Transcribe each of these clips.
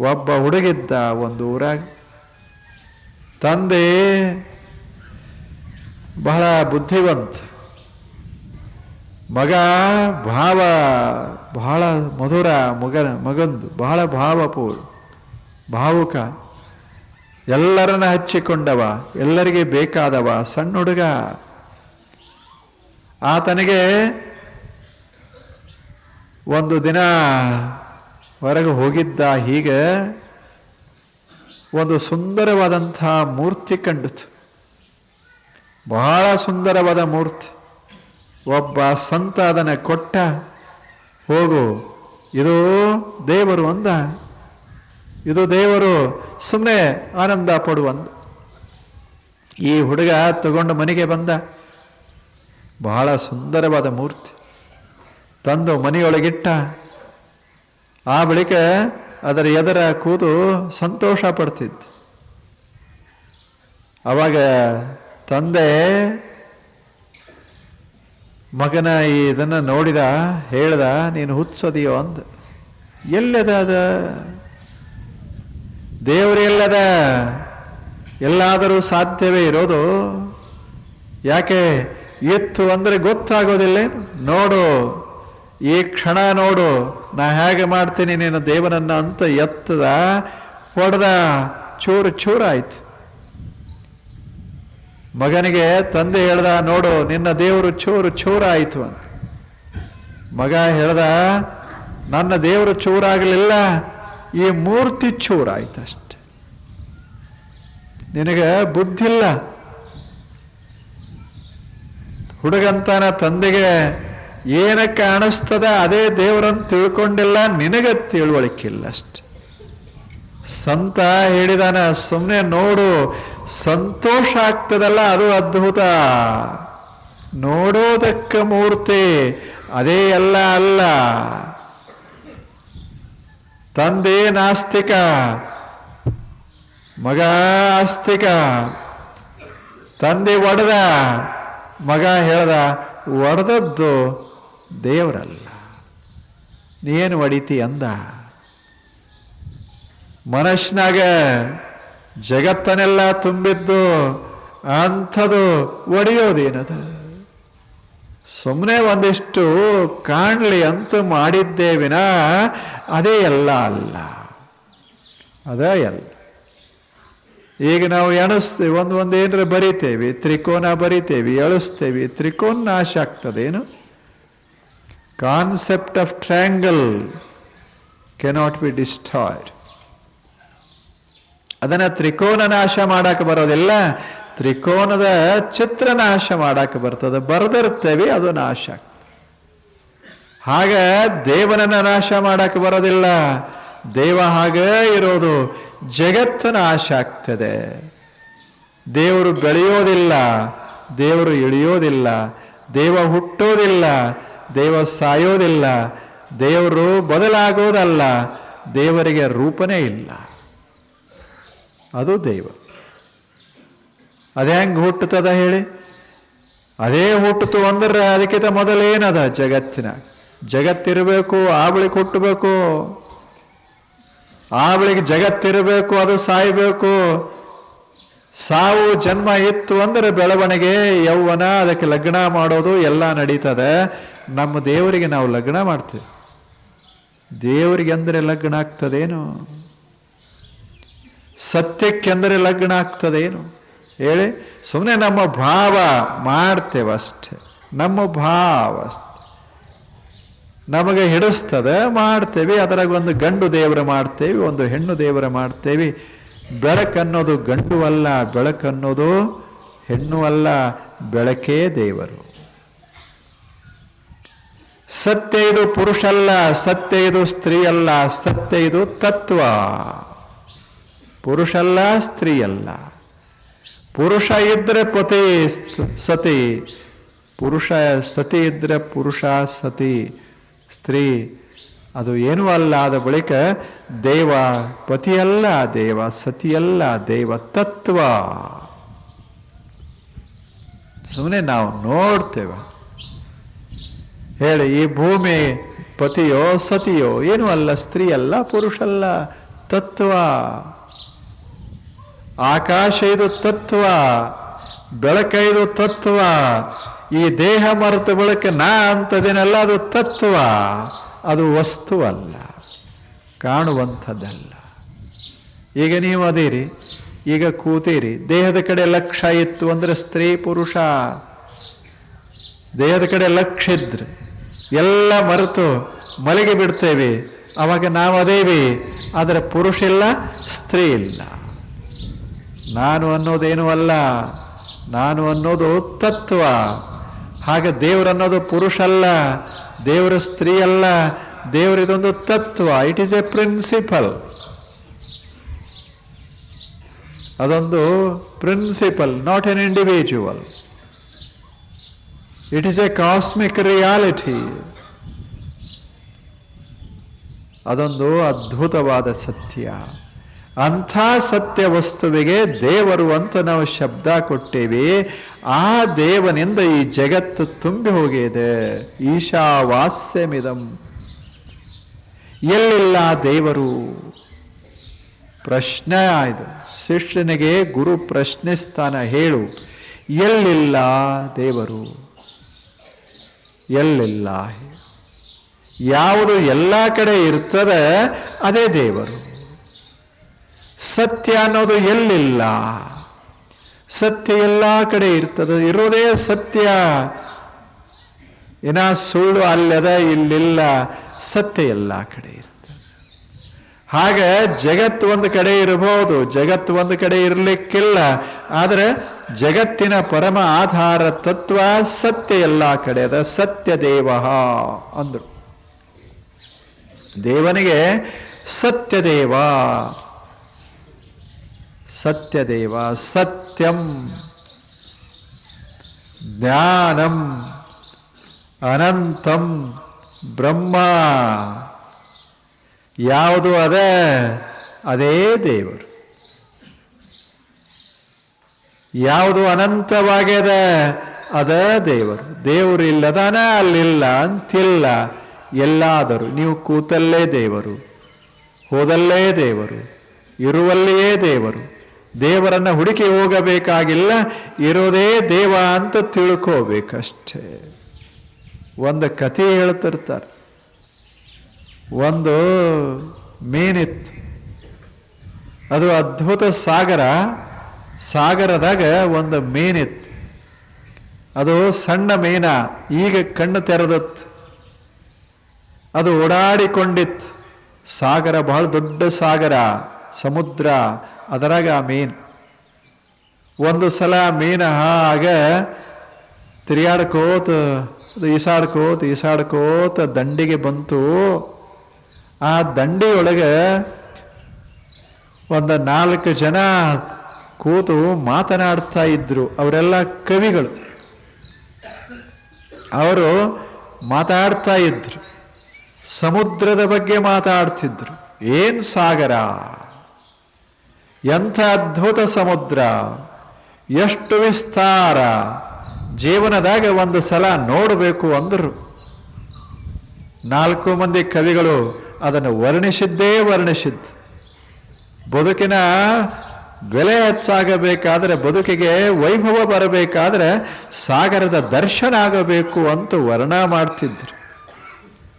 ಒಬ್ಬ ಹುಡುಗಿದ್ದ ಒಂದು ಊರಾಗ. ತಂದೆ ಬಹಳ ಬುದ್ಧಿವಂತ. ಮಗ ಭಾವ ಬಹಳ ಮಧುರ ಮಗನ, ಮಗಂದು, ಬಹಳ ಭಾವಪೂರ್ ಭಾವುಕ. ಎಲ್ಲರನ್ನ ಹಚ್ಚಿಕೊಂಡವ, ಎಲ್ಲರಿಗೆ ಬೇಕಾದವ, ಸಣ್ಣ ಹುಡುಗ. ಆತನಿಗೆ ಒಂದು ದಿನ ಹೊರಗೆ ಹೋಗಿದ್ದ ಹೀಗೆ ಒಂದು ಸುಂದರವಾದಂಥ ಮೂರ್ತಿ ಕಂಡಿತು. ಬಹಳ ಸುಂದರವಾದ ಮೂರ್ತಿ. ಒಬ್ಬ ಸಂತ ಅದನ್ನು ಕೊಟ್ಟ, ಹೋಗು, ಇದು ದೇವರು ಅಂದ. ಇದು ದೇವರು ಸುಮ್ಮನೆ ಆನಂದ ಪಡುವಂದ. ಈ ಹುಡುಗ ತಗೊಂಡು ಮನೆಗೆ ಬಂದ. ಬಹಳ ಸುಂದರವಾದ ಮೂರ್ತಿ. ತಂದು ಮನೆಯೊಳಗಿಟ್ಟ. ಆ ಬಳಿಕ ಅದರ ಎದರ ಕೂತು ಸಂತೋಷ ಪಡ್ತಿತ್ತು. ಅವಾಗ ತಂದೆ ಮಗನ ಈ ಇದನ್ನು ನೋಡಿದ, ಹೇಳ್ದ, ನೀನು ಹುಚ್ಚದಿಯೋ ಅಂದ. ಎಲ್ಲದ ಅದ ದೇವರು ಎಲ್ಲದ? ಎಲ್ಲಾದರೂ ಸಾಧ್ಯವೇ ಇರೋದು? ಯಾಕೆ ಎತ್ತು ಅಂದರೆ ಗೊತ್ತಾಗೋದಿಲ್ಲ ನೋಡು ಈ ಕ್ಷಣ ನೋಡು, ನಾ ಹೇಗೆ ಮಾಡ್ತೀನಿ ನೀನು ದೇವನನ್ನು ಅಂತ ಎತ್ತದ, ಹೊಡೆದ, ಚೂರು ಚೂರಾಯ್ತು ಮಗನಿಗೆ ತಂದೆ ಹೇಳ್ದ, ನೋಡು, ನಿನ್ನ ದೇವರು ಚೂರು ಚೂರಾಯಿತು ಅಂತ. ಮಗ ಹೇಳ್ದ, ನನ್ನ ದೇವರು ಚೂರಾಗಲಿಲ್ಲ, ಈ ಮೂರ್ತಿ ಚೂರಾಯ್ತು ಅಷ್ಟೆ. ನಿನಗೆ ಬುದ್ಧಿಲ್ಲ. ಹುಡುಗಂತಾನ ತಂದೆಗೆ ಏನಕ್ಕೆ ಕಾಣಿಸ್ತದ ಅದೇ ದೇವರನ್ನು ತಿಳ್ಕೊಂಡಿಲ್ಲ, ನಿನಗೆ ತಿಳುವಳಿಕಿಲ್ಲ ಅಷ್ಟೆ ಸಂತ ಹೇಳಿದಾನ ಸುಮ್ಮನೆ ನೋಡು, ಸಂತೋಷ ಆಗ್ತದಲ್ಲ, ಅದು ಅದ್ಭುತ. ನೋಡೋದಕ್ಕ ಮೂರ್ತಿ, ಅದೇ ಎಲ್ಲ ಅಲ್ಲ. ತಂದೆ ನಾಸ್ತಿಕ, ಮಗ ಆಸ್ತಿಕ. ತಂದೆ ಒಡೆದ, ಮಗ ಹೇಳ್ದ, ಒಡೆದದ್ದು ದೇವರಲ್ಲ. ನೀನು ಹೊಡಿತಿ ಅಂದ. ಮನಸ್ಸಿನಾಗ ಜಗತ್ತನ್ನೆಲ್ಲ ತುಂಬಿದ್ದು ಅಂಥದ್ದು ಒಡೆಯೋದೇನದ? ಸುಮ್ಮನೆ ಒಂದಿಷ್ಟು ಕಾಣಲಿ ಅಂತ ಮಾಡಿದ್ದೇ ವಿನ ಅದೇ ಎಲ್ಲ ಅಲ್ಲ. ಅದೇ ಎಲ್ಲ. ಈಗ ನಾವು ಎಣಿಸ್ತೇವೆ ಒಂದು ಒಂದು ಏನರ ಬರಿತೇವೆ, ತ್ರಿಕೋನ ಬರಿತೇವೆ, ಎಳಿಸ್ತೇವೆ, ತ್ರಿಕೋನ ನಾಶ ಆಗ್ತದೇನು? Concept of triangle cannot be destroyed ಅದನ್ನ ತ್ರಿಕೋನ ನಾಶ ಮಾಡಕ್ಕೆ ಬರೋದಿಲ್ಲ ತ್ರಿಕೋನದ ಚಿತ್ರ ನಾಶ ಮಾಡಕ್ಕೆ ಬರ್ತದೆ. ಬರೆದಿರ್ತೇವೆ, ಅದು ನಾಶ ಹಾಗ ದೇವನನ್ನು ನಾಶ ಮಾಡಕ್ಕೆ ಬರೋದಿಲ್ಲ. ದೇವ ಹಾಗೇ ಇರೋದು. ಜಗತ್ತು ನಾಶ ಆಗ್ತದೆ. ದೇವರು ಬೆಳೆಯೋದಿಲ್ಲ. ದೇವರು ಇಳಿಯೋದಿಲ್ಲ. ದೇವ ಹುಟ್ಟೋದಿಲ್ಲ. ದೇವ ಸಾಯೋದಿಲ್ಲ, ದೇವರು ಬದಲಾಗೋದಲ್ಲ, ದೇವರಿಗೆ ರೂಪನೇ ಇಲ್ಲ. ಅದು ದೇವ. ಅದೇ ಹೆಂಗೆ ಹುಟ್ಟುತ್ತದ ಹೇಳಿ? ಅದೇ ಹುಟ್ಟಿತು ಅಂದ್ರೆ ಅದಕ್ಕಿಂತ ಮೊದಲೇನದ ಜಗತ್ತಿನ? ಜಗತ್ತಿರಬೇಕು, ಆವಳಿಗೆ ಹುಟ್ಟಬೇಕು. ಆವಳಿಗೆ ಜಗತ್ತಿರಬೇಕು, ಅದು ಸಾಯಬೇಕು. ಸಾವು ಜನ್ಮ ಇತ್ತು ಅಂದ್ರೆ ಬೆಳವಣಿಗೆ, ಯೌವನ, ಅದಕ್ಕೆ ಲಗ್ನ ಮಾಡೋದು ಎಲ್ಲ ನಡೀತದೆ. ನಮ್ಮ ದೇವರಿಗೆ ನಾವು ಲಗ್ನ ಮಾಡ್ತೇವೆ. ದೇವರಿಗೆ ಅಂದರೆ ಲಗ್ನ ಆಗ್ತದೇನು? ಸತ್ಯಕ್ಕೆಂದರೆ ಲಗ್ನ ಆಗ್ತದೇನು? ಹೇಳಿ ಸುಮ್ಮನೆ ನಮ್ಮ ಭಾವ ಮಾಡ್ತೇವೆ ಅಷ್ಟೆ. ನಮ್ಮ ಭಾವ ಅಷ್ಟೆ. ನಮಗೆ ಹಿಡಿಸ್ತದೆ, ಮಾಡ್ತೇವೆ. ಅದರಾಗ ಒಂದು ಗಂಡು ದೇವರ ಮಾಡ್ತೇವೆ, ಒಂದು ಹೆಣ್ಣು ದೇವರ ಮಾಡ್ತೇವೆ. ಬೆಳಕನ್ನೋದು ಗಂಡು ಅಲ್ಲ, ಬೆಳಕನ್ನೋದು ಹೆಣ್ಣು ಅಲ್ಲ, ಬೆಳಕೇ ದೇವರು. ಸತ್ಯ ಇದು ಪುರುಷಲ್ಲ ಸತ್ಯ ಇದು ಸ್ತ್ರೀ ಅಲ್ಲ ಸತ್ಯ ಇದು ತತ್ವ. ಪುರುಷಲ್ಲ ಸ್ತ್ರೀ ಅಲ್ಲ ಪುರುಷ ಇದ್ರೆ ಪತಿ ಸತಿ ಪುರುಷ, ಸತಿ ಇದ್ರೆ ಪುರುಷ, ಸತಿ, ಸ್ತ್ರೀ. ಅದು ಏನೂ ಅಲ್ಲ, ಆದ ಬಳಿಕ ದೇವ ಪತಿಯಲ್ಲ, ದೇವ ಸತಿಯಲ್ಲ, ದೇವ ತತ್ವ. ಸುಮ್ಮನೆ ನಾವು ನೋಡ್ತೇವೆ. ಹೇಳಿ, ಈ ಭೂಮಿ ಪತಿಯೋ ಸತಿಯೋ, ಏನೂ ಅಲ್ಲ, ಸ್ತ್ರೀ ಅಲ್ಲ ಪುರುಷಲ್ಲ ತತ್ವ. ಆಕಾಶ ಇದು ತತ್ವ ಬೆಳಕೈದು ತತ್ವ. ಈ ದೇಹ ಮರೆತು ಬೆಳಕು ನಾ ಅಂತದೇನಲ್ಲ, ಅದು ತತ್ವ. ಅದು ವಸ್ತುವಲ್ಲ ಕಾಣುವಂಥದ್ದಲ್ಲ. ಈಗ ನೀವು ಅದೀರಿ, ಈಗ ಕೂತೀರಿ. ದೇಹದ ಕಡೆ ಲಕ್ಷ್ಯ ಇತ್ತು ಅಂದರೆ ಸ್ತ್ರೀ, ಪುರುಷ. ದೇಹದ ಕಡೆ ಲಕ್ಷ ಇದ್ರೆ ಎಲ್ಲ ಮರೆತು ಮಲಗಿ ಬಿಡ್ತೇವೆ. ಅವಾಗ ನಾವು ಅದೇವಿ, ಆದರೆ ಪುರುಷ ಇಲ್ಲ, ಸ್ತ್ರೀ ಇಲ್ಲ. ನಾನು ಅನ್ನೋದೇನೂ ಅಲ್ಲ, ನಾನು ಅನ್ನೋದು ತತ್ವ. ಹಾಗೆ ದೇವರು ಅನ್ನೋದು ಪುರುಷ ಅಲ್ಲ, ದೇವರ ಸ್ತ್ರೀ ಅಲ್ಲ ದೇವರಿದೊಂದು ತತ್ವ ಇಟ್ ಈಸ್ ಎ ಪ್ರಿನ್ಸಿಪಲ್ ಅದೊಂದು principle not an individual it is a cosmic reality ಅದೊಂದು ಅದ್ಭುತವಾದ ಸತ್ಯ. ಅಂಥ ಸತ್ಯ ವಸ್ತುವಿಗೆ ದೇವರು ಅಂತ ನಾವು ಶಬ್ದ ಕೊಟ್ಟೇವೆ. ಆ ದೇವನಿಂದ ಈ ಜಗತ್ತು ತುಂಬಿ ಹೋಗಿದೆ. ಈಶಾವಾಸ್ಯಮಿದಂ. ಎಲ್ಲಿಲ್ಲ ದೇವರು? ಪ್ರಶ್ನೆ ಆಯಿತು ಶಿಷ್ಯನಿಗೆ ಗುರು ಪ್ರಶ್ನಿಸ್ತಾನ, ಹೇಳು, ಎಲ್ಲಿಲ್ಲ ದೇವರು? ಎಲ್ಲಿಲ್ಲ? ಯಾವುದು ಎಲ್ಲ ಕಡೆ ಇರ್ತದೆ, ಅದೇ ದೇವರು. ಸತ್ಯ ಅನ್ನೋದು ಎಲ್ಲಿಲ್ಲ? ಸತ್ಯ ಎಲ್ಲ ಕಡೆ ಇರ್ತದೆ. ಇರೋದೇ ಸತ್ಯ. ಏನ ಸುಳ್ಳು ಅಲ್ಲದ ಇಲ್ಲಿಲ್ಲ. ಸತ್ಯ ಎಲ್ಲ ಕಡೆ ಇರ್ತದೆ. ಹಾಗೆ ಜಗತ್ತು ಒಂದು ಕಡೆ ಇರಬಹುದು, ಜಗತ್ತು ಒಂದು ಕಡೆ ಇರಲಿಕ್ಕಿಲ್ಲ. ಆದರೆ ಜಗತ್ತಿನ ಪರಮ ಆಧಾರ ತತ್ವ ಸತ್ಯ ಎಲ್ಲ ಕಡೆ ಅದ ಸತ್ಯ ದೇವ ಅಂದರು. ದೇವನಿಗೆ ಸತ್ಯದೇವ. ಸತ್ಯದೇವ ಸತ್ಯಂ. ಜ್ಞಾನಂ. ಅನಂತಂ. ಬ್ರಹ್ಮ. ಯಾವುದು ಅದೇ ಅದೇ ದೇವರು. ಯಾವುದು ಅನಂತವಾಗ್ಯದ ಅದ ದೇವರು. ದೇವರು ಇಲ್ಲದಾನ ಅಲ್ಲಿಲ್ಲ ಅಂತಿಲ್ಲ. ಎಲ್ಲಾದರೂ ನೀವು ಕೂತಲ್ಲೇ ದೇವರು. ಹೋದಲ್ಲೇ ದೇವರು. ಇರುವಲ್ಲಿಯೇ ದೇವರು. ದೇವರನ್ನು ಹುಡುಕಿ ಹೋಗಬೇಕಾಗಿಲ್ಲ. ಇರೋದೇ ದೇವ ಅಂತ ತಿಳ್ಕೋಬೇಕಷ್ಟೇ. ಒಂದು ಕಥೆ ಹೇಳ್ತಿರ್ತಾರೆ. ಒಂದು ಮೀನಿತ್ತು. ಅದು ಅದ್ಭುತ ಸಾಗರ. ಸಾಗರದಾಗ ಒಂದು ಮೀನಿತ್ತು. ಅದು ಸಣ್ಣ ಮೀನ ಈಗ ಕಣ್ಣು ತೆರೆದತ್ತು. ಅದು ಓಡಾಡಿಕೊಂಡಿತ್ತು. ಸಾಗರ ಬಹಳ ದೊಡ್ಡ ಸಾಗರ, ಸಮುದ್ರ, ಅದರಾಗ ಆ ಮೀನು. ಒಂದು ಸಲ ಮೀನ ಹಾಗ ತಿರುಗಾಡ್ಕೋತ, ಅದು ಈಸಾಡ್ಕೋತ ಈಸಾಡ್ಕೋತ ದಂಡಿಗೆ ಬಂತು. ಆ ದಂಡಿಯೊಳಗೆ ಒಂದು ನಾಲ್ಕು ಜನ ಕೂತು ಮಾತನಾಡ್ತಾ ಇದ್ರು ಅವರೆಲ್ಲ ಕವಿಗಳು. ಅವರು ಮಾತಾಡ್ತಾ ಇದ್ರು. ಸಮುದ್ರದ ಬಗ್ಗೆ ಮಾತಾಡ್ತಿದ್ರು. ಏನ್ ಸಾಗರ? ಎಂಥ ಅದ್ಭುತ ಸಮುದ್ರ? ಎಷ್ಟು ವಿಸ್ತಾರ? ಜೀವನದಾಗ ಒಂದು ಸಲ ನೋಡಬೇಕು ಅಂದರು. ನಾಲ್ಕು ಮಂದಿ ಕವಿಗಳು ಅದನ್ನು ವರ್ಣಿಸಿದ್ದೇ ವರ್ಣಿಸಿದ್ದು. ಬದುಕಿನ ಬೆಲೆ ಹೆಚ್ಚಾಗಬೇಕಾದ್ರೆ ಬದುಕಿಗೆ ವೈಭವ ಬರಬೇಕಾದ್ರೆ ಸಾಗರದ ದರ್ಶನ ಆಗಬೇಕು ಅಂತ ವರ್ಣ ಮಾಡ್ತಿದ್ರು.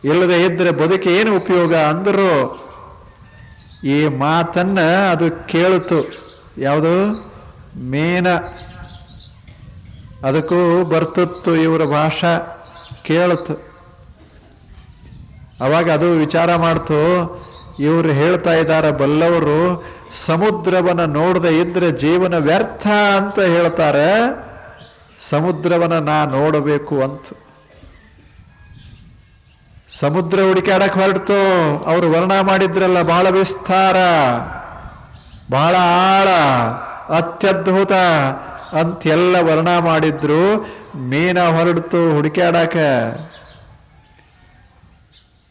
ಇಲ್ಲದೆ ಇದ್ದರೆ ಬದುಕಿ ಏನು ಉಪಯೋಗ ಅಂದರು ಈ ಮಾತನ್ನ ಅದು ಕೇಳಿತು ಯಾವುದು? ಮೇನ. ಅದಕ್ಕೂ ಬರ್ತಿತ್ತು ಇವರ ಭಾಷಾ. ಕೇಳಿತು ಅವಾಗ ಅದು ವಿಚಾರ ಮಾಡ್ತು. ಇವರು ಹೇಳ್ತಾ ಇದ್ದಾರೆ, ಬಲ್ಲವರು ಸಮುದ್ರವನ್ನ ನೋಡದೆ ಇದ್ರೆ ಜೀವನ ವ್ಯರ್ಥ ಅಂತ ಹೇಳ್ತಾರೆ. ಸಮುದ್ರವನ್ನ ನಾ ನೋಡಬೇಕು ಅಂತ. ಸಮುದ್ರ ಹುಡುಕಾಡಕ್ ಹೊರಡ್ತು. ಅವರು ವರ್ಣ ಮಾಡಿದ್ರಲ್ಲ ಬಹಳ ವಿಸ್ತಾರ ಬಹಳ ಆಳ, ಅತ್ಯದ್ಭುತ ಅಂತೆಲ್ಲ ವರ್ಣ ಮಾಡಿದ್ರು. ಮೀನ ಹೊರಡ್ತು ಹುಡುಕಾಡಕ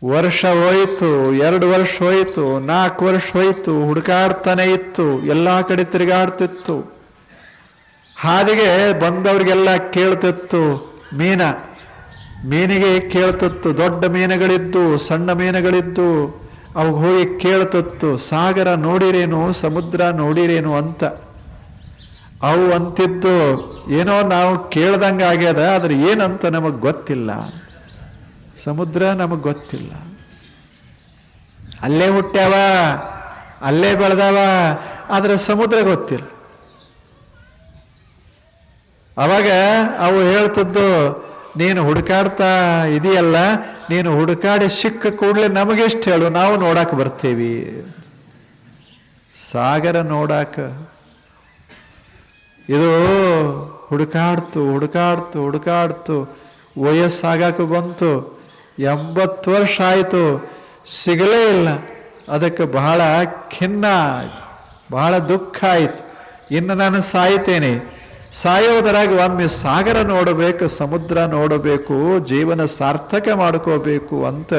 ವರ್ಷ ಹೋಯಿತು, ಎರಡು ವರ್ಷ ಹೋಯಿತು, ನಾಲ್ಕು ವರ್ಷ ಹೋಯಿತು, ಹುಡುಕಾಡ್ತಾನೆ ಇತ್ತು, ಎಲ್ಲ ಕಡೆ ತಿರುಗಾಡ್ತಿತ್ತು. ಹಾದಿಗೆ ಬಂದವ್ರಿಗೆಲ್ಲ ಕೇಳ್ತಿತ್ತು, ಮೀನ, ಮೀನಿಗೆ ಕೇಳ್ತಿತ್ತು, ದೊಡ್ಡ ಮೀನುಗಳಿದ್ದು, ಸಣ್ಣ ಮೀನುಗಳಿದ್ದು, ಅವಾಗ ಹೋಗಿ ಕೇಳ್ತಿತ್ತು, ಸಾಗರ ನೋಡಿರೇನು, ಸಮುದ್ರ ನೋಡಿರೇನು ಅಂತ. ಅವು ಅಂತಿದ್ದು, ಏನೋ ನಾವು ಕೇಳ್ದಂಗೆ ಆಗ್ಯದ ಆದ್ರೆ ಏನಂತ ನಮಗೆ ಗೊತ್ತಿಲ್ಲ. ಸಮುದ್ರ ನಮಗೆ ಗೊತ್ತಿಲ್ಲ. ಅಲ್ಲೇ ಹುಟ್ಟ್ಯಾವ, ಅಲ್ಲೇ ಬೆಳೆದವ, ಆದರೆ ಸಮುದ್ರ ಗೊತ್ತಿಲ್ಲ. ಅವಾಗ ಅವು ಹೇಳ್ತಿದ್ದು, ನೀನು ಹುಡುಕಾಡ್ತಾ ಇದೆಯಲ್ಲ, ನೀನು ಹುಡುಕಾಡಿ ಸಿಕ್ಕ ಕೂಡಲೇ ನಮಗೆಷ್ಟು ಹೇಳು, ನಾವು ನೋಡಕ್ಕೆ ಬರ್ತೀವಿ. ಸಾಗರ ನೋಡಾಕ. ಇದು ಹುಡುಕಾಡ್ತು ಹುಡುಕಾಡ್ತು ಹುಡುಕಾಡ್ತು ವಯಸ್ಸಾಗಕ್ಕೆ ಬಂತು. ಎಂಬತ್ತು ವರ್ಷ ಆಯಿತು, ಸಿಗಲೇ ಇಲ್ಲ. ಅದಕ್ಕೆ ಬಹಳ ಖಿನ್ನ ಆಯಿತು, ಬಹಳ ದುಃಖ ಆಯಿತು. ಇನ್ನು ನಾನು ಸಾಯ್ತೇನೆ ಸಾಯೋದರಾಗಿ ಒಮ್ಮೆ ಸಾಗರ ನೋಡಬೇಕು, ಸಮುದ್ರ ನೋಡಬೇಕು, ಜೀವನ ಸಾರ್ಥಕ ಮಾಡ್ಕೋಬೇಕು ಅಂತ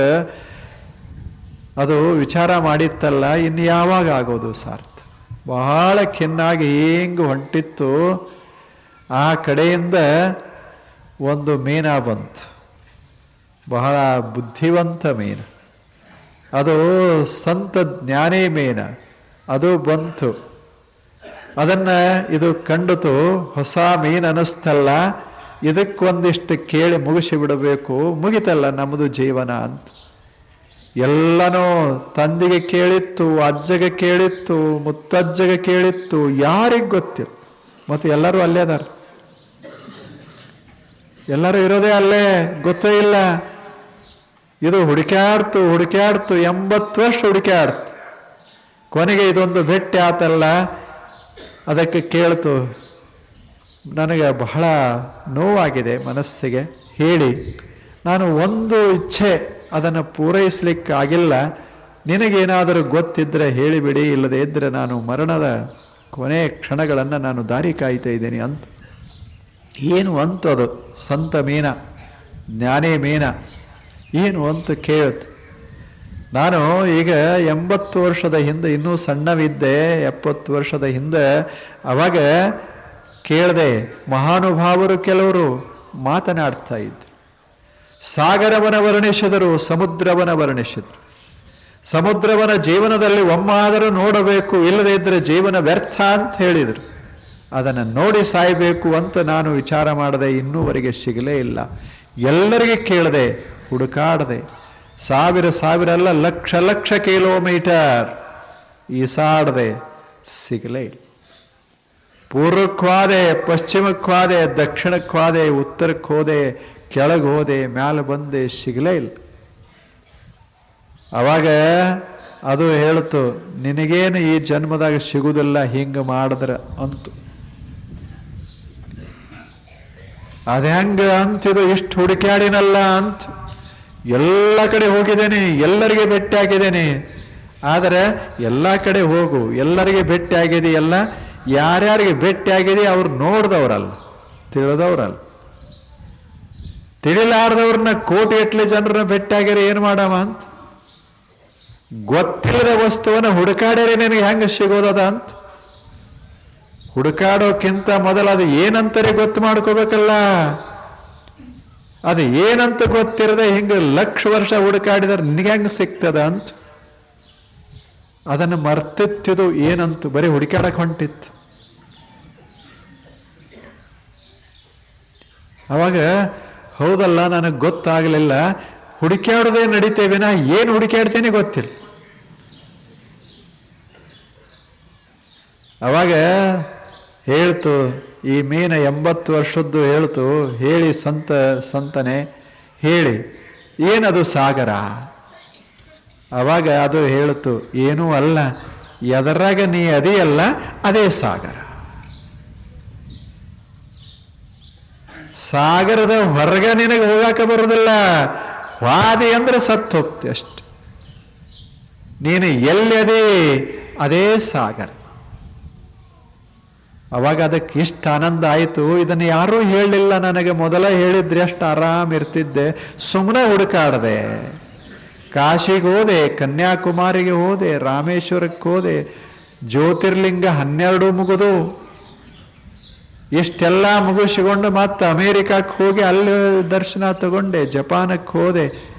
ಅದು ವಿಚಾರ ಮಾಡಿತ್ತಲ್ಲ, ಇನ್ನು ಯಾವಾಗ ಆಗೋದು ಸಾರ್ಥ? ಬಹಳ ಖಿನ್ನಾಗಿ ಹಿಂಗೆ ಹೊಂಟಿತ್ತು. ಆ ಕಡೆಯಿಂದ ಒಂದು ಮೀನ ಬಂತು. ಬಹಳ ಬುದ್ಧಿವಂತ ಮೀನು. ಅದು ಸಂತ ಜ್ಞಾನೇ ಮೀನು. ಅದು ಬಂತು. ಅದನ್ನು ಇದು ಕಂಡಿತು, ಹೊಸ ಮೀನು ಅನ್ನಿಸ್ತಲ್ಲ ಇದಕ್ಕೊಂದಿಷ್ಟು ಕೇಳಿ ಮುಗಿಸಿ ಬಿಡಬೇಕು, ಮುಗಿತಲ್ಲ ನಮ್ಮದು ಜೀವನ ಅಂತ. ಎಲ್ಲನೂ ತಂದಿಗೆ ಕೇಳಿತ್ತು, ಅಜ್ಜಗೆ ಕೇಳಿತ್ತು, ಮುತ್ತಜ್ಜಗೆ ಕೇಳಿತ್ತು, ಯಾರಿಗೆ ಗೊತ್ತಿಲ್ಲ. ಮತ್ತು ಎಲ್ಲರೂ ಅಲ್ಲೇ ಅದಾರ. ಎಲ್ಲರೂ ಇರೋದೇ ಅಲ್ಲೇ, ಗೊತ್ತೇ ಇಲ್ಲ. ಇದು ಹುಡುಕ್ಯಾಡ್ತು ಹುಡುಕ್ಯಾಡ್ತು, ಎಂಬತ್ತು ವರ್ಷ ಹುಡುಕ್ಯಾಡ್ತು. ಕೊನೆಗೆ ಇದೊಂದು ಭೇಟಿ ಆತಲ್ಲ. ಅದಕ್ಕೆ ಕೇಳ್ತು, ನನಗೆ ಬಹಳ ನೋವಾಗಿದೆ ಮನಸ್ಸಿಗೆ. ಹೇಳಿ, ನಾನು ಒಂದು ಇಚ್ಛೆ ಅದನ್ನು ಪೂರೈಸಲಿಕ್ಕೆ ಆಗಿಲ್ಲ. ನಿನಗೇನಾದರೂ ಗೊತ್ತಿದ್ದರೆ ಹೇಳಿಬಿಡಿ, ಇಲ್ಲದೇ ಇದ್ದರೆ ನಾನು ಮರಣದ ಕೊನೆಯ ಕ್ಷಣಗಳನ್ನು ನಾನು ದಾರಿ ಕಾಯ್ತಾ ಇದ್ದೀನಿ ಅಂತ. ಏನು ಅಂತದು ಸಂತ ಮೀನ, ಜ್ಞಾನೇ ಮೀನ. ಏನು ಅಂತ ಕೇಳ್ತು. ನಾನು ಈಗ ಎಂಬತ್ತು ವರ್ಷದ ಹಿಂದೆ, ಇನ್ನೂ ಸಣ್ಣವಿದ್ದೆ, ಎಪ್ಪತ್ತು ವರ್ಷದ ಹಿಂದೆ, ಅವಾಗ ಕೇಳಿದೆ, ಮಹಾನುಭಾವರು ಕೆಲವರು ಮಾತನಾಡ್ತಾ ಇದ್ರು. ಸಾಗರವನ ವರ್ಣಿಸಿದರು, ಸಮುದ್ರವನ ವರ್ಣಿಸಿದರು. ಸಮುದ್ರವನ ಜೀವನದಲ್ಲಿ ಒಮ್ಮಾದರೂ ನೋಡಬೇಕು, ಇಲ್ಲದೇ ಇದ್ದರೆ ಜೀವನ ವ್ಯರ್ಥ ಅಂತ ಹೇಳಿದರು. ಅದನ್ನು ನೋಡಿ ಸಾಯಬೇಕು ಅಂತ ನಾನು ವಿಚಾರ ಮಾಡದೆ ಇನ್ನೂವರೆಗೆ ಸಿಗಲೇ ಇಲ್ಲ. ಎಲ್ಲರಿಗೆ ಕೇಳಿದೆ ಹುಡುಕಾಡದೆ. ಸಾವಿರ ಸಾವಿರ ಅಲ್ಲ, ಲಕ್ಷ ಲಕ್ಷ ಕಿಲೋಮೀಟರ್ ಈಸಾಡದೆ ಸಿಗಲೇ ಇಲ್ಲ. ಪೂರ್ವಕ್ಕಾದೆ ಪಶ್ಚಿಮಕ್ಕಾದೆ ದಕ್ಷಿಣಕ್ಕಾದೆ ಉತ್ತರಕ್ಕೆ ಹೋದೆ, ಕೆಳಗೆ ಹೋದೆ, ಮ್ಯಾಲೆ ಬಂದೆ ಸಿಗಲೇ ಇಲ್ಲ. ಅವಾಗ ಅದು ಹೇಳ್ತು, ನಿನಗೇನು ಈ ಜನ್ಮದಾಗ ಸಿಗುವುದಿಲ್ಲ ಹಿಂಗೆ ಮಾಡಿದ್ರೆ ಅಂತು. ಅದು ಹೆಂಗೆ ಅಂತಿದು, ಇಷ್ಟು ಹುಡುಕ್ಯಾಡಿನಲ್ಲ ಅಂತ. ಎಲ್ಲ ಕಡೆ ಹೋಗಿದ್ದೇನೆ, ಎಲ್ಲರಿಗೆ ಭೇಟಿ ಆಗಿದ್ದೇನೆ. ಆದರೆ ಎಲ್ಲ ಕಡೆ ಹೋಗು, ಎಲ್ಲರಿಗೆ ಭೇಟಿ ಆಗಿದೆ ಎಲ್ಲ ಯಾರ್ಯಾರಿಗೆ ಭೇಟಿ ಆಗಿದೆ ಅವ್ರು ನೋಡ್ದವ್ರಲ್ಲ, ತಿಳಿದವ್ರಲ್ಲ. ತಿಳಿಲಾರ್ದವ್ರನ್ನ ಕೋಟಿ ಎಟ್ಲೆ ಜನರನ್ನ ಭೇಟಿ ಆಗ್ಯಾರ, ಏನು ಮಾಡಮ ಅಂತ? ಗೊತ್ತಿಲ್ಲದ ವಸ್ತುವನ್ನ ಹುಡುಕಾಡ್ಯಾರೆ, ನಿನಗೆ ಹೆಂಗೆ ಸಿಗೋದದ ಅಂತ? ಹುಡುಕಾಡೋಕ್ಕಿಂತ ಮೊದಲು ಅದು ಏನಂತಾರೆ ಗೊತ್ತು ಮಾಡ್ಕೋಬೇಕಲ್ಲ? ಅದು ಏನಂತ ಗೊತ್ತಿರದೆ ಹಿಂಗೆ ಲಕ್ಷ ವರ್ಷ ಹುಡುಕಾಡಿದ್ರೆ ನಿನಗೆ ಹೆಂಗೆ ಸಿಗ್ತದ ಅಂತ. ಅದನ್ನು ಮರ್ತಿತ್ತಿದು ಏನಂತ ಬರೀ ಹುಡುಕಾಡಕ್ಕೆ ಹೊಂಟಿತ್ತು. ಅವಾಗ, ಹೌದಲ್ಲ, ನನಗೆ ಗೊತ್ತಾಗಲಿಲ್ಲ. ಹುಡುಕ್ಯಾಡೋದೇ ನಡೀತೇವೆ ನಾ ಏನು ಹುಡುಕ್ಯಾಡ್ತೇನೆ ಗೊತ್ತಿಲ್ಲ. ಅವಾಗ ಹೇಳ್ತು, ಈ ಮೀನ ಎಂಬತ್ತು ವರ್ಷದ್ದು ಹೇಳ್ತು, ಹೇಳಿ ಸಂತ, ಸಂತನೆ, ಹೇಳಿ, ಏನದು ಸಾಗರ? ಅವಾಗ ಅದು ಹೇಳ್ತು, ಏನೂ ಅಲ್ಲ, ಎದರಾಗ ನೀ ಅದಿಯಲ್ಲ, ಅದೇ ಸಾಗರ. ಸಾಗರದ ಹೊರಗ ನಿನಗೆ ಹೋಗಾಕ ಬರೋದಿಲ್ಲ, ವಾದಿ ಅಂದ್ರೆ ಸತ್ತು ಹೋಗ್ತಿ ಅಷ್ಟೆ. ನೀನು ಎಲ್ಲಿ ಅದೇ? ಅದೇ ಸಾಗರ. ಅವಾಗ ಅದಕ್ಕೆ ಇಷ್ಟು ಆನಂದ ಆಯಿತು. ಇದನ್ನು ಯಾರೂ ಹೇಳಲಿಲ್ಲ ನನಗೆ. ಮೊದಲ ಹೇಳಿದ್ರೆ ಅಷ್ಟು ಆರಾಮ್ ಇರ್ತಿದ್ದೆ. ಸುಮ್ಮನೆ ಹುಡುಕಾಡದೆ. ಕಾಶಿಗೆ ಹೋದೆ, ಕನ್ಯಾಕುಮಾರಿಗೆ ಹೋದೆ, ರಾಮೇಶ್ವರಕ್ಕೆ ಹೋದೆ. ಜ್ಯೋತಿರ್ಲಿಂಗ ಹನ್ನೆರಡು ಮುಗಿದು ಇಷ್ಟೆಲ್ಲ ಮುಗಿಸಿಕೊಂಡು ಮತ್ತೆ ಅಮೇರಿಕಕ್ಕೆ ಹೋಗಿ ಅಲ್ಲಿ ದರ್ಶನ ತಗೊಂಡೆ, ಜಪಾನಕ್ಕೆ ಹೋದೆ.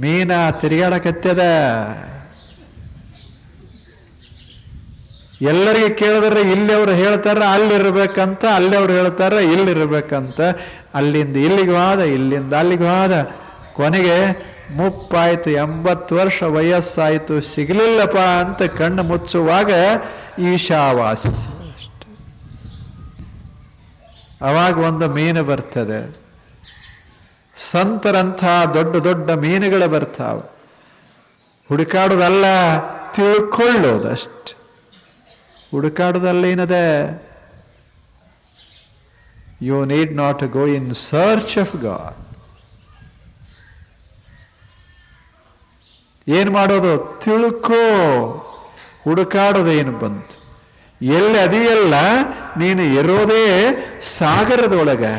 ಮೀನ ತಿರುಗಾಡಕತ್ಯದ ಎಲ್ಲರಿಗೆ ಕೇಳಿದ್ರೆ ಇಲ್ಲಿ ಅವ್ರು ಹೇಳ್ತಾರ ಅಲ್ಲಿರ್ಬೇಕಂತ ಅಲ್ಲಿ ಅವ್ರು ಹೇಳ್ತಾರ ಇಲ್ಲಿರ್ಬೇಕಂತ ಅಲ್ಲಿಂದ ಇಲ್ಲಿಗೆ ಹೋದ ಇಲ್ಲಿಂದ ಅಲ್ಲಿಗೆ ಹೋದ ಕೊನೆಗೆ ಮುಪ್ಪಾಯ್ತು, ಎಂಬತ್ತು ವರ್ಷ ವಯಸ್ಸಾಯಿತು, ಸಿಗಲಿಲ್ಲಪ್ಪ ಅಂತ ಕಣ್ಣು ಮುಚ್ಚುವಾಗ ಈಶಾವಾಸ. ಅವಾಗ ಒಂದು ಮೀನು ಬರ್ತದೆ. ಸಂತರಂಥ ದೊಡ್ಡ ದೊಡ್ಡ ಮೀನುಗಳು ಬರ್ತಾವ. ಹುಡುಕಾಡೋದಲ್ಲ, ತಿಳ್ಕೊಳ್ಳೋದಷ್ಟೆ. ಹುಡುಕಾಡೋದಲ್ಲೇನದೆ? You need not go in search of God ಏನು ಮಾಡೋದು? ತಿಳ್ಕೋ. ಹುಡುಕಾಡೋದು ಏನು ಬಂತು? ಎಲ್ಲಿ ಅದಿಯಲ್ಲ ನೀನು ಇರೋದೇ ಸಾಗರದೊಳಗೆ.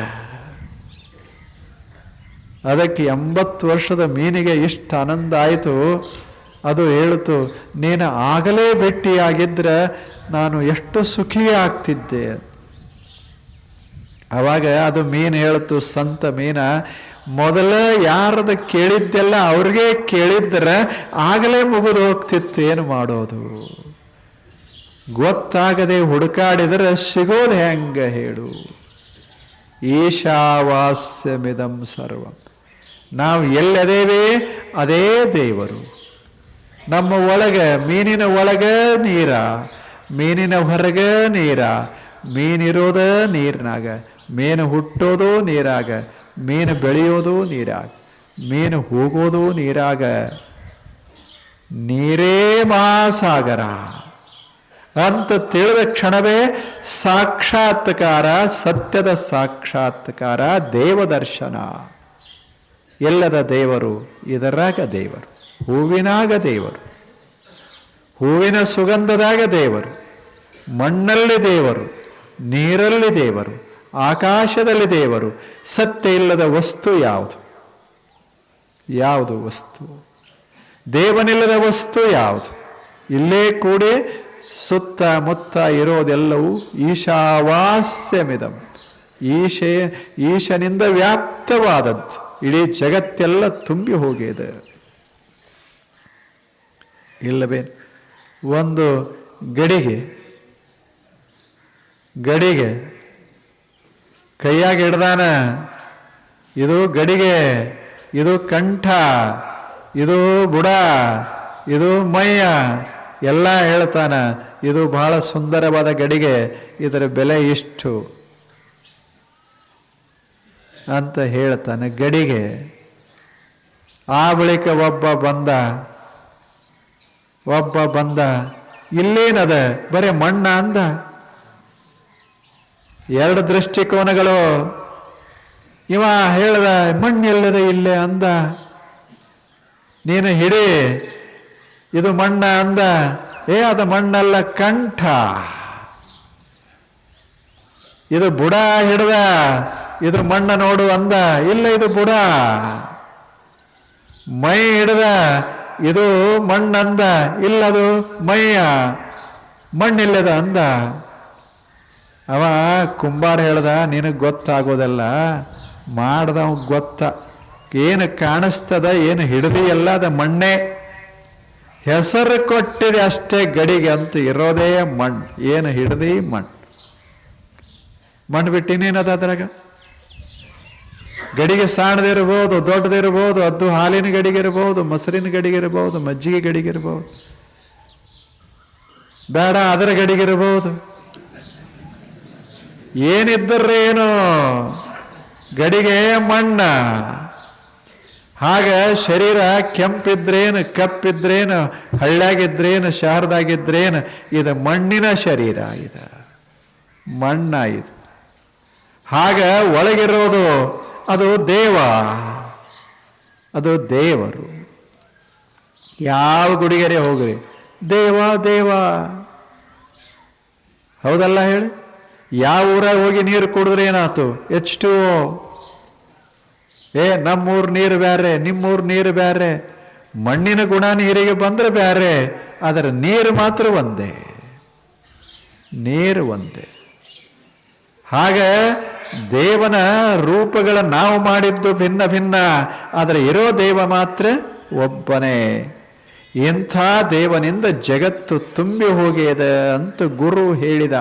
ಅದಕ್ಕೆ ಎಂಬತ್ತು ವರ್ಷದ ಮೀನಿಗೆ ಇಷ್ಟು ಆನಂದ ಆಯಿತು. ಅದು ಹೇಳ್ತು ನೀನು ಆಗಲೇ ಭೇಟಿಯಾಗಿದ್ರೆ ನಾನು ಎಷ್ಟು ಸುಖಿ ಆಗ್ತಿದ್ದೆ. ಅವಾಗ ಅದು ಮೀನು ಹೇಳ್ತು ಸಂತ ಮೀನ, ಮೊದಲ ಯಾರದ ಕೇಳಿದ್ದೆಲ್ಲ ಅವ್ರಿಗೆ ಕೇಳಿದ್ರೆ ಆಗಲೇ ಮುಗಿದು ಹೋಗ್ತಿತ್ತು, ಏನು ಮಾಡೋದು? ಗೊತ್ತಾಗದೆ ಹುಡುಕಾಡಿದರೆ ಸಿಗೋದು ಹೆಂಗ ಹೇಳು? ಈಶಾವಾಸ್ಯಮಿದಂ ಸರ್ವಂ. ನಾವು ಎಲ್ಲದೇವೆ ಅದೇ ದೇವರು. ನಮ್ಮ ಒಳಗೆ, ಮೀನಿನ ಒಳಗೆ ನೀರ, ಮೀನಿನ ಹೊರಗೆ ನೀರ, ಮೀನಿರೋದ ನೀರಿನಾಗ, ಮೀನು ಹುಟ್ಟೋದು ನೀರಾಗ, ಮೀನು ಬೆಳೆಯೋದು ನೀರಾಗ, ಮೀನು ಹೋಗೋದು ನೀರಾಗ. ನೀರೇ ಮಹಾಸಾಗರ. ಅಂತ ತಿಳಿದ ಕ್ಷಣವೇ ಸಾಕ್ಷಾತ್ಕಾರ, ಸತ್ಯದ ಸಾಕ್ಷಾತ್ಕಾರ, ದೇವದರ್ಶನ. ಎಲ್ಲದ ದೇವರು, ಇದರಾಗ ದೇವರು, ಹೂವಿನಾಗ ದೇವರು, ಹೂವಿನ ಸುಗಂಧದಾಗ ದೇವರು, ಮಣ್ಣಲ್ಲಿ ದೇವರು, ನೀರಲ್ಲಿ ದೇವರು, ಆಕಾಶದಲ್ಲಿ ದೇವರು, ಸತ್ಯ ಇಲ್ಲದ ವಸ್ತು ಯಾವುದು? ಯಾವುದು ವಸ್ತು? ದೇವನಿಲ್ಲದ ವಸ್ತು ಯಾವುದು? ಇಲ್ಲೇ ಕೂಡಿ ಸುತ್ತ ಮುತ್ತ ಇರೋದೆಲ್ಲವೂ ಈಶಾವಾಸ್ಯಮಿದಂ. ಈಶೆ, ಈಶನಿಂದ ವ್ಯಾಪ್ತವಾದದ್ದು. ಇಡೀ ಜಗತ್ತೆಲ್ಲ ತುಂಬಿ ಹೋಗಿದೆ. ಇಲ್ಲವೇ? ಒಂದು ಗಡಿಗೆ ಗಡಿಗೆ, ಕೈಯಾಗಿ ಹಿಡ್ದಾನ, ಇದು ಗಡಿಗೆ, ಇದು ಕಂಠ, ಇದು ಬುಡ, ಇದು ಮೈಯ, ಎಲ್ಲ ಹೇಳ್ತಾನ, ಇದು ಬಹಳ ಸುಂದರವಾದ ಗಡಿಗೆ, ಇದರ ಬೆಲೆ ಇಷ್ಟು. ಅಂತ ಹೇಳ್ತಾನೆ ಗಡಿಗೆ. ಆ ಬಳಿಕ ಒಬ್ಬ ಬಂದ ಒಬ್ಬ ಬಂದ, ಇಲ್ಲೇನದ, ಬರೇ ಮಣ್ಣ ಅಂದ. ಎರಡು ದೃಷ್ಟಿಕೋನಗಳು. ಇವ ಹೇಳ್ದ, ಮಣ್ಣೆಲ್ಲದ ಇಲ್ಲೇ ಅಂದ. ನೀನು ಹಿಡಿ, ಇದು ಮಣ್ಣ ಅಂದ. ಏ, ಅದು ಮಣ್ಣಲ್ಲ, ಕಂಠ. ಇದು ಬುಡ ಹಿಡ್ದ. ಇದು ಮಣ್ಣ ನೋಡು ಅಂದ, ಇಲ್ಲ ಇದು ಬುಡ. ಮೈ ಹಿಡ್ದ, ಇದು ಮಣ್ಣಂದ ಇಲ್ಲದು ಮೈಯ. ಮಣ್ಣಿಲ್ಲದ ಅಂದ. ಅವ ಕುಂಬಾರ ಹೇಳ್ದ, ನಿನಗೆ ಗೊತ್ತಾಗೋದಲ್ಲ, ಮಾಡ್ದವ ಗೊತ್ತ. ಏನು ಕಾಣಿಸ್ತದ, ಏನು ಹಿಡ್ದಿಯಲ್ಲ ಅದ ಮಣ್ಣೆ. ಹೆಸರು ಕೊಟ್ಟಿದೆ ಅಷ್ಟೇ ಗಡಿಗೆ ಅಂತ ಇರೋದೇ ಮಣ್ಣು. ಏನು ಹಿಡ್ದಿ ಮಣ್ಣು. ಮಣ್ಣು ಬಿಟ್ಟಿನೇನದ ಅದ್ರಾಗ? ಗಡಿಗೆ ಸಣ್ಣದಿರ್ಬೋದು ದೊಡ್ಡದಿರ್ಬೋದು ಅದು ಹಾಲಿನ ಗಡಿಗೆ ಇರ್ಬೋದು ಮೊಸರಿನ ಗಡಿಗೆ ಇರ್ಬೋದು ಮಜ್ಜಿಗೆ ಗಡಿಗೆ ಇರ್ಬೋದು ಬೇಡ, ಅದರ ಗಡಿಗೆ ಇರ್ಬೋದು ಏನಿದ್ದರೇನು ಗಡಿಗೆ ಮಣ್ಣ. ಹಾಗ ಶರೀರ ಕೆಂಪಿದ್ರೇನು, ಕಪ್ಪಿದ್ರೇನು ಹಳ್ಳ್ಯಾಗಿದ್ರೇನು ಶಹರದಾಗಿದ್ರೇನು ಇದು ಮಣ್ಣಿನ ಶರೀರ ಇದು. ಮಣ್ಣ ಇದು. ಹಾಗೆ ಒಳಗಿರೋದು ಅದು ದೇವ. ಅದು ದೇವರು. ಯಾವ ಗುಡಿಗೆರೆ ಹೋಗ್ರಿ? ದೇವ ದೇವ. ಹೌದಲ್ಲ ಹೇಳಿ? ಯಾವ ಊರಾಗ ಹೋಗಿ ನೀರು ಕುಡಿದ್ರೆ ಏನಾಯ್ತು? ಎಚ್ ಟು ಏ, ನಮ್ಮೂರು ನೀರು ಬೇರೆ ನಿಮ್ಮೂರು ನೀರು ಬೇರೆ ಮಣ್ಣಿನ ಗುಣ ನೀರಿಗೆ ಬಂದ್ರೆ ಬೇರೆ ಅದರ ನೀರು ಮಾತ್ರ ಒಂದೇ. ನೀರು ಒಂದೇ. ಹಾಗೆ ದೇವನ ರೂಪಗಳ ನಾವು ಮಾಡಿದ್ದು ಭಿನ್ನ ಭಿನ್ನ, ಆದರೆ ಇರೋ ದೇವ ಮಾತ್ರ ಒಬ್ಬನೇ. ಎಂಥ ದೇವನಿಂದ ಜಗತ್ತು ತುಂಬಿ ಹೋಗಿದೆ ಅಂತ ಗುರು ಹೇಳಿದ.